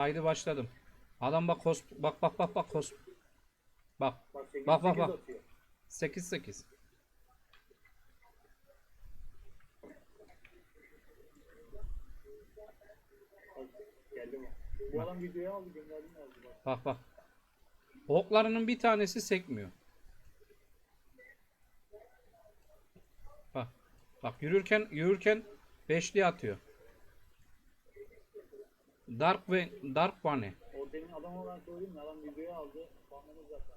Haydi başladım. Adam bak kos bak bak bak bak kos. Bak Bak 8 Bak, bak, 8 bak. atıyor. 8 8. Bak, geldi mi? Bu adam videoya aldı gönderdim yazdı bak. Bak bak. Oklarının bir tanesi sekmiyor. Bak. Bak yürürken yürürken beşli atıyor. Dark ve Dark Bunny. O demin adama ben söyleyeyim mi? Adam videoya aldı. Banladı zaten.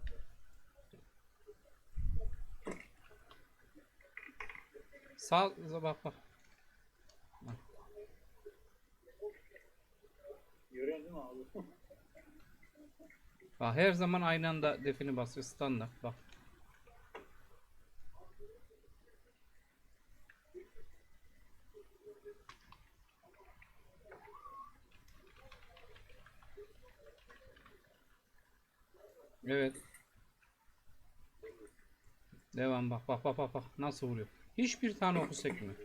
Sağ bak bak. Görüyorsun değil mi abi? Bak her zaman aynı anda defini basıyor standart. Bak. Evet. Devam bak bak bak bak bak nasıl vuruyor. Hiçbir tane oku sekmiyor.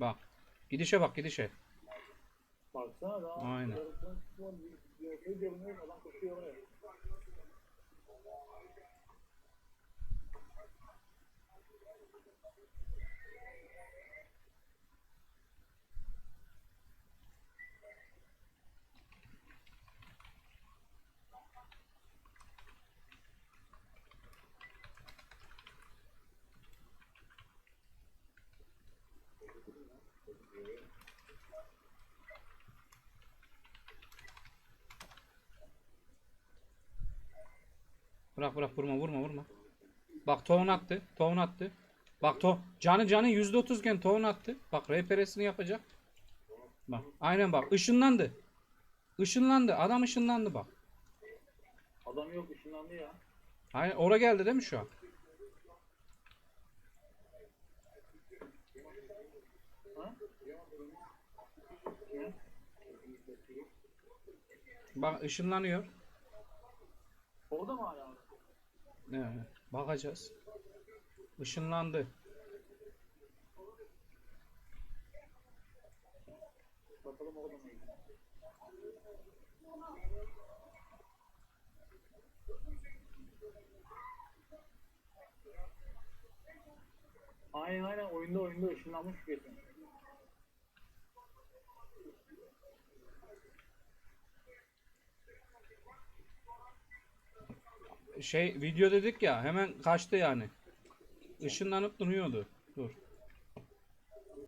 Bak. Gidişe bak gidişe. Baksana. Aynen. Bırak bırak vurma vurma vurma. Bak tohum attı. Tohum attı. Bak to canı canı %30 iken tohum attı. Bak RPR'sini yapacak. Bak aynen bak ışınlandı. Işınlandı. Adam ışınlandı bak. Adam yok ışınlandı ya. Aynen ora geldi değil mi şu an? Bak ışınlanıyor. Orada mı hala? Evet, bakacağız. Işınlandı. Bakalım orada mı? Aynen aynen oyunda oyunda ışınlanmış geçen. Şey video dedik ya hemen kaçtı yani. Işınlanıp duruyordu. Dur.